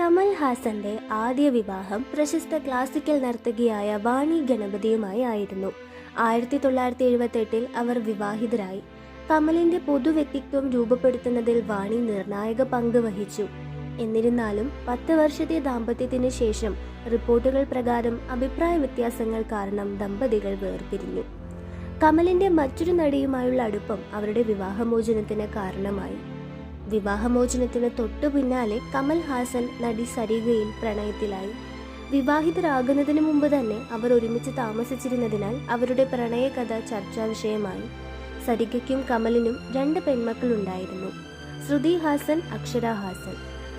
കമൽ ഹാസന്റെ ആദ്യ വിവാഹം പ്രശസ്ത ക്ലാസിക്കൽ നർത്തകിയായ വാണി ഗണപതിയുമായി ആയിരുന്നു. ആയിരത്തി തൊള്ളായിരത്തി എഴുപത്തി എട്ടിൽ അവർ വിവാഹിതരായി. കമലിന്റെ പൊതു വ്യക്തിത്വം രൂപപ്പെടുത്തുന്നതിൽ വാണി നിർണായക പങ്ക് വഹിച്ചു. എന്നിരുന്നാലും പത്ത് വർഷത്തെ ദാമ്പത്യത്തിന് ശേഷം റിപ്പോർട്ടുകൾ പ്രകാരം അഭിപ്രായ വ്യത്യാസങ്ങൾ കാരണം ദമ്പതികൾ വേർപിരിഞ്ഞു. കമലിന്റെ മറ്റൊരു നടിയുമായുള്ള അടുപ്പം അവരുടെ വിവാഹമോചനത്തിന് കാരണമായി. വിവാഹമോചനത്തിന് തൊട്ടു പിന്നാലെ കമൽ ഹാസൻ നടി സരികയിൽ പ്രണയത്തിലായി. വിവാഹിതരാകുന്നതിന് മുമ്പ് തന്നെ അവർ ഒരുമിച്ച് താമസിച്ചിരുന്നതിനാൽ അവരുടെ പ്രണയകഥ ചർച്ചാ വിഷയമായി. സരികയ്ക്കും കമലിനും രണ്ട് പെൺമക്കളുണ്ടായിരുന്നു. ശ്രുതി ഹാസൻ അക്ഷര ഹാസൻ.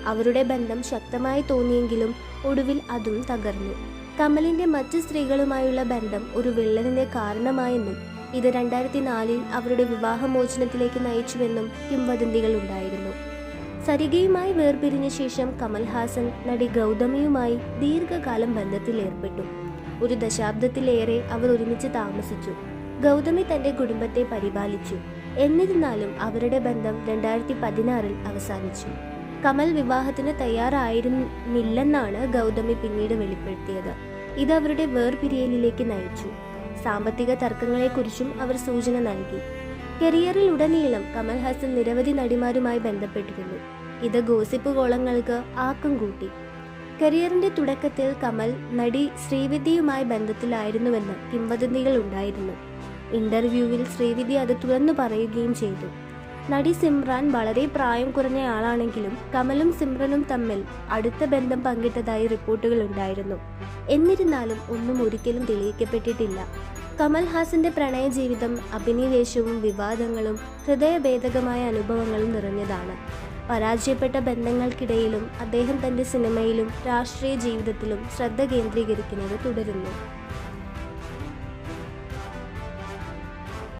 അവരുടെ ബന്ധം ശക്തമായി തോന്നിയെങ്കിലും ഒടുവിൽ അതും തകർന്നു. കമലിന്റെ മറ്റു സ്ത്രീകളുമായുള്ള ബന്ധം ഒരു വിള്ളലിന്റെ കാരണമായെന്നും ഇത് രണ്ടായിരത്തി നാലിൽ അവരുടെ വിവാഹമോചനത്തിലേക്ക് നയിച്ചുവെന്നും കിംവദന്തികൾ ഉണ്ടായിരുന്നു സരികയുമായി വേർപിരിഞ്ഞ ശേഷം കമൽഹാസൻ നടി ഗൗതമിയുമായി ദീർഘകാലം ബന്ധത്തിൽ ഏർപ്പെട്ടു. ഒരു ദശാബ്ദത്തിലേറെ അവർ ഒരുമിച്ച് താമസിച്ചു. ഗൗതമി തന്റെ കുടുംബത്തെ പരിപാലിച്ചു. എന്നിരുന്നാലും അവരുടെ ബന്ധം രണ്ടായിരത്തി പതിനാറിൽ അവസാനിച്ചു. കമൽ വിവാഹത്തിന് തയ്യാറായിരുന്നില്ലെന്നാണ് ഗൗതമി പിന്നീട് വെളിപ്പെടുത്തിയത്. ഇത് അവരുടെ വേർപിരിയലിലേക്ക് നയിച്ചു. സാമ്പത്തിക തർക്കങ്ങളെക്കുറിച്ചും അവർ സൂചന നൽകി. കരിയറിൽ ഉടനീളം കമൽ ഹാസൻ നിരവധി നടിമാരുമായി ബന്ധപ്പെട്ടിരുന്നു. ഇത് ഗോസിപ്പ് കോളങ്ങൾക്ക് ആക്കം കൂട്ടി. കരിയറിന്റെ തുടക്കത്തിൽ കമൽ നടി ശ്രീവിദ്യയുമായി ബന്ധത്തിലായിരുന്നുവെന്ന് കിംവദന്തികൾ ഉണ്ടായിരുന്നു. ഇന്റർവ്യൂവിൽ ശ്രീവിദ്യ അത് തുറന്നു പറയുകയും ചെയ്തു. നടി സിമ്രാൻ വളരെ പ്രായം കുറഞ്ഞ ആളാണെങ്കിലും കമലും സിമ്രനും തമ്മിൽ അടുത്ത ബന്ധം പങ്കിട്ടതായി റിപ്പോർട്ടുകൾ ഉണ്ടായിരുന്നു. എന്നിരുന്നാലും ഒന്നും ഒരിക്കലും തെളിയിക്കപ്പെട്ടിട്ടില്ല. കമൽ പ്രണയജീവിതം പ്രണയ ജീവിതം അഭിനിവേശവും വിവാദങ്ങളും ഹൃദയഭേദകമായ അനുഭവങ്ങളും നിറഞ്ഞതാണ്. പരാജയപ്പെട്ട ബന്ധങ്ങൾക്കിടയിലും അദ്ദേഹം തന്റെ സിനിമയിലും രാഷ്ട്രീയ ജീവിതത്തിലും ശ്രദ്ധ കേന്ദ്രീകരിക്കുന്നത് തുടരുന്നു.